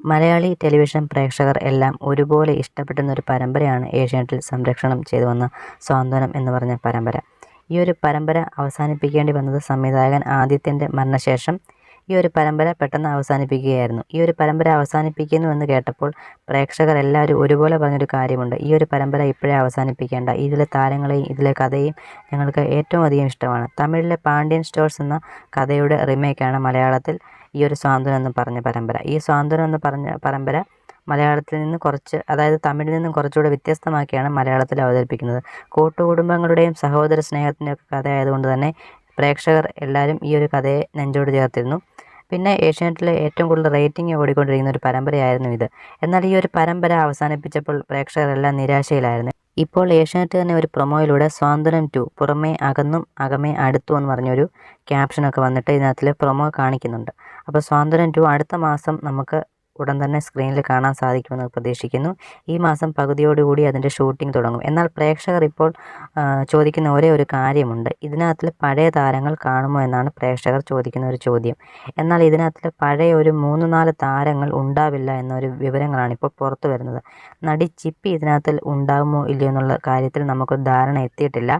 Malayali television പ്രേക്ഷകർ എല്ലാം ഒരുപോലെ ഇഷ്ടപ്പെടുന്ന ഒരു പരമ്പരയാണ് ഏഷ്യാനെറ്റിൽ സംരക്ഷണം ചെയ്തു വന്ന സ്വാന്തനം എന്ന് പറഞ്ഞ പരമ്പര. ഈ ഒരു പരമ്പര അവസാനിപ്പിക്കേണ്ടി വന്നത് സംവിധായകൻ ആദിത്യന്റെ മരണശേഷം ഈ ഒരു പരമ്പര പെട്ടെന്ന് അവസാനിപ്പിക്കുകയായിരുന്നു. ഈ ഒരു പരമ്പര അവസാനിപ്പിക്കുന്നു എന്ന് കേട്ടപ്പോൾ പ്രേക്ഷകർ എല്ലാവരും ഒരുപോലെ പറഞ്ഞൊരു കാര്യമുണ്ട്. ഈ ഒരു പരമ്പര ഇപ്പോഴേ അവസാനിപ്പിക്കേണ്ട. ഇതിലെ താരങ്ങളെയും ഇതിലെ കഥയും ഞങ്ങൾക്ക് ഏറ്റവും അധികം ഇഷ്ടമാണ്. തമിഴിലെ പാണ്ഡ്യൻ സ്റ്റോഴ്സ് എന്ന കഥയുടെ റിമേക്കാണ് മലയാളത്തിൽ ഈ ഒരു സ്വാതന്ത്ര്യം എന്ന് പറഞ്ഞ പരമ്പര. ഈ സ്വാതന്ത്ര്യം എന്ന് പറഞ്ഞ പരമ്പര മലയാളത്തിൽ നിന്ന് കുറച്ച് അതായത് തമിഴിൽ നിന്നും കുറച്ചുകൂടെ വ്യത്യസ്തമാക്കിയാണ് മലയാളത്തിൽ അവതരിപ്പിക്കുന്നത്. കൂട്ടുകുടുംബങ്ങളുടെയും സഹോദര സ്നേഹത്തിന്റെയൊക്കെ കഥ ആയതുകൊണ്ട് തന്നെ പ്രേക്ഷകർ എല്ലാവരും ഈ ഒരു കഥയെ നെഞ്ചോട് ചേർത്തിരുന്നു. പിന്നെ ഏഷ്യാനെറ്റിലെ ഏറ്റവും കൂടുതൽ റേറ്റിംഗ് ഓടിക്കൊണ്ടിരിക്കുന്ന ഒരു പരമ്പരയായിരുന്നു ഇത്. എന്നാൽ ഈ ഒരു പരമ്പര അവസാനിപ്പിച്ചപ്പോൾ പ്രേക്ഷകരെല്ലാം നിരാശയിലായിരുന്നു. ഇപ്പോൾ ഏഷ്യാനെറ്റ് തന്നെ ഒരു പ്രൊമോയിലൂടെ സ്വാതന്ത്ര്യം ടു പുറമേ അകന്നും അകമേ അടുത്തു എന്ന് പറഞ്ഞൊരു ക്യാപ്ഷനൊക്കെ വന്നിട്ട് ഇതിനകത്തിൽ പ്രൊമോ കാണിക്കുന്നുണ്ട്. അപ്പോൾ സ്വാതന്ത്ര്യം ടു അടുത്ത മാസം നമുക്ക് ഉടൻ തന്നെ സ്ക്രീനിൽ കാണാൻ സാധിക്കുമെന്ന് പ്രതീക്ഷിക്കുന്നു. ഈ മാസം പകുതിയോടുകൂടി അതിന്റെ ഷൂട്ടിംഗ് തുടങ്ങും. എന്നാൽ പ്രേക്ഷകർ ഇപ്പോൾ ചോദിക്കുന്ന ഒരേ ഒരു കാര്യമുണ്ട്. ഇതിനകത്തിൽ പഴയ താരങ്ങൾ കാണുമോ എന്നാണ് പ്രേക്ഷകർ ചോദിക്കുന്ന ഒരു ചോദ്യം. എന്നാൽ ഇതിനകത്തിൽ പഴയ ഒരു മൂന്ന് നാല് താരങ്ങൾ ഉണ്ടാവില്ല എന്നൊരു വിവരങ്ങളാണ് ഇപ്പോൾ പുറത്തു വരുന്നത്. നടി ചിപ്പി ഇതിനകത്തിൽ ഉണ്ടാകുമോ ഇല്ലയോ എന്നുള്ള കാര്യത്തിൽ നമുക്കൊരു ധാരണ എത്തിയിട്ടില്ല.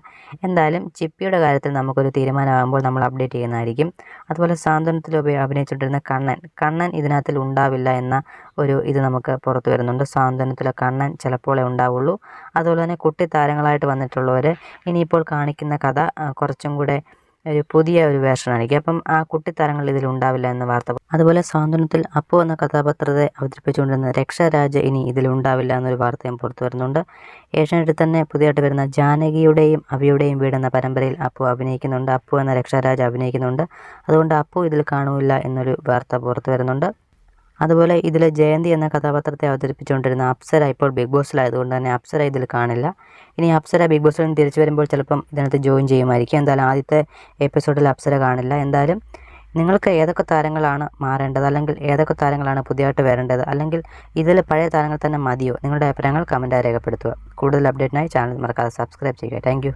എന്തായാലും ചിപ്പിയുടെ കാര്യത്തിൽ നമുക്കൊരു തീരുമാനമാകുമ്പോൾ നമ്മൾ അപ്ഡേറ്റ് ചെയ്യുന്നതായിരിക്കും. അതുപോലെ സാന്ത്വനത്തിൽ അഭിനയിച്ചുകൊണ്ടിരുന്ന കണ്ണൻ. കണ്ണൻ ഇതിനകത്തിൽ ഉണ്ടാവില്ല എന്ന ഒരു ഇത് നമുക്ക് പുറത്തു വരുന്നുണ്ട്. സാന്ത്വനത്തിലെ കണ്ണൻ ചിലപ്പോഴേ ഉണ്ടാവുള്ളൂ. അതുപോലെ തന്നെ കുട്ടി താരങ്ങളായിട്ട് വന്നിട്ടുള്ളവർ ഇനിയിപ്പോൾ കാണിക്കുന്ന കഥ കുറച്ചും കൂടെ ഒരു പുതിയ ഒരു വേർഷനായിരിക്കും. അപ്പം ആ കുട്ടിത്താരങ്ങൾ ഇതിൽ ഉണ്ടാവില്ല എന്ന വാർത്ത. അതുപോലെ സ്വാതന്ത്ര്യത്തിൽ അപ്പു എന്ന കഥാപാത്രത്തെ അവതരിപ്പിച്ചുകൊണ്ടിരുന്ന രക്ഷാരാജ ഇനി ഇതിലുണ്ടാവില്ല എന്നൊരു വാർത്തയും പുറത്തു വരുന്നുണ്ട്. ഏഷ്യാനെറ്റിൽ തന്നെ പുതിയതായിട്ട് വരുന്ന ജാനകിയുടെയും അവിയുടെയും വീട് എന്ന പരമ്പരയിൽ അപ്പു അഭിനയിക്കുന്നുണ്ട്. അപ്പു എന്ന രക്ഷാരാജ അഭിനയിക്കുന്നുണ്ട്. അതുകൊണ്ട് അപ്പു ഇതിൽ കാണൂല എന്നൊരു വാർത്ത പുറത്തു വരുന്നുണ്ട്. അതുപോലെ ഇതിലെ ജയന്തി എന്ന കഥാപാത്രത്തെ അവതരിപ്പിച്ചുകൊണ്ടിരുന്ന അപ്സര ഇപ്പോൾ ബിഗ് ബോസിലായതുകൊണ്ട് തന്നെ അപ്സര ഇതിൽ കാണില്ല. ഇനി അപ്സര ബിഗ് ബോസിൽ നിന്ന് തിരിച്ചു വരുമ്പോൾ ചിലപ്പം ഇതിനകത്ത് ജോയിൻ ചെയ്യുമായിരിക്കും. എന്തായാലും ആദ്യത്തെ എപ്പിസോഡിൽ അപ്സര കാണില്ല. എന്തായാലും നിങ്ങൾക്ക് ഏതൊക്കെ താരങ്ങളാണ് മാറേണ്ടത്? അല്ലെങ്കിൽ ഏതൊക്കെ താരങ്ങളാണ് പുതിയതായിട്ട് വരേണ്ടത്? അല്ലെങ്കിൽ ഇതിൽ പഴയ താരങ്ങൾ തന്നെ മതിയോ? നിങ്ങളുടെ അഭിപ്രായങ്ങൾ കമന്റായി രേഖപ്പെടുത്തുക. കൂടുതൽ അപ്ഡേറ്റിനായി ചാനൽ മറക്കാതെ സബ്സ്ക്രൈബ് ചെയ്യുക. താങ്ക്